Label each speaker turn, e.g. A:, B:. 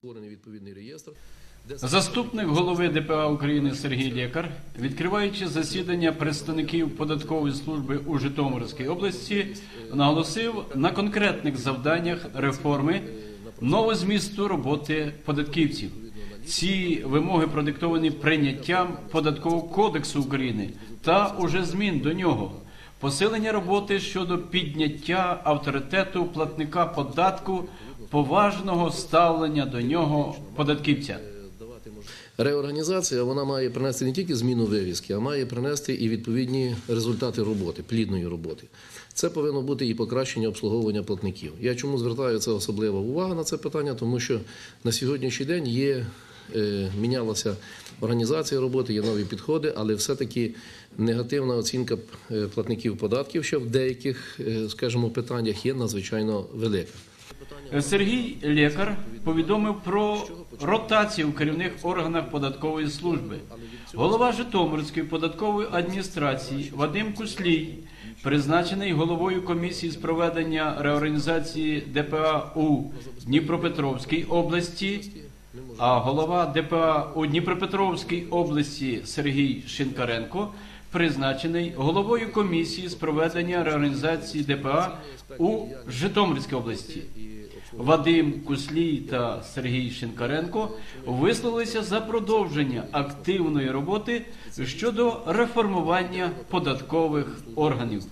A: створений відповідний реєстр.
B: Заступник голови ДПА України Сергій Лєкар, відкриваючи засідання представників податкової служби у Житомирській області, наголосив на конкретних завданнях реформи нового змісту роботи податківців. Ці вимоги продиктовані прийняттям податкового кодексу України та уже змін до нього. Посилення роботи щодо підняття авторитету платника податку, поважного ставлення до нього податківця.
A: Реорганізація вона має принести не тільки зміну вивіски, а має принести і відповідні результати роботи, плідної роботи. Це повинно бути і покращення обслуговування платників. Я чому звертаю це особлива увага на це питання, тому що на сьогоднішній день є. е, Мінялася організація роботи, є нові підходи, але все-таки негативна оцінка е, платників податків, що в деяких, е, скажімо, питаннях є надзвичайно велика.
B: Сергій Лєкар повідомив про ротацію в керівних органах податкової служби. Голова Житомирської податкової адміністрації Вадим Куслій, призначений головою комісії з проведення реорганізації ДПА у Дніпропетровській області. А голова ДПА у Дніпропетровській області Сергій Шинкаренко призначений головою комісії з проведення реорганізації ДПА у Житомирській області. Вадим Куслій та Сергій Шинкаренко висловилися за продовження активної роботи щодо реформування податкових органів.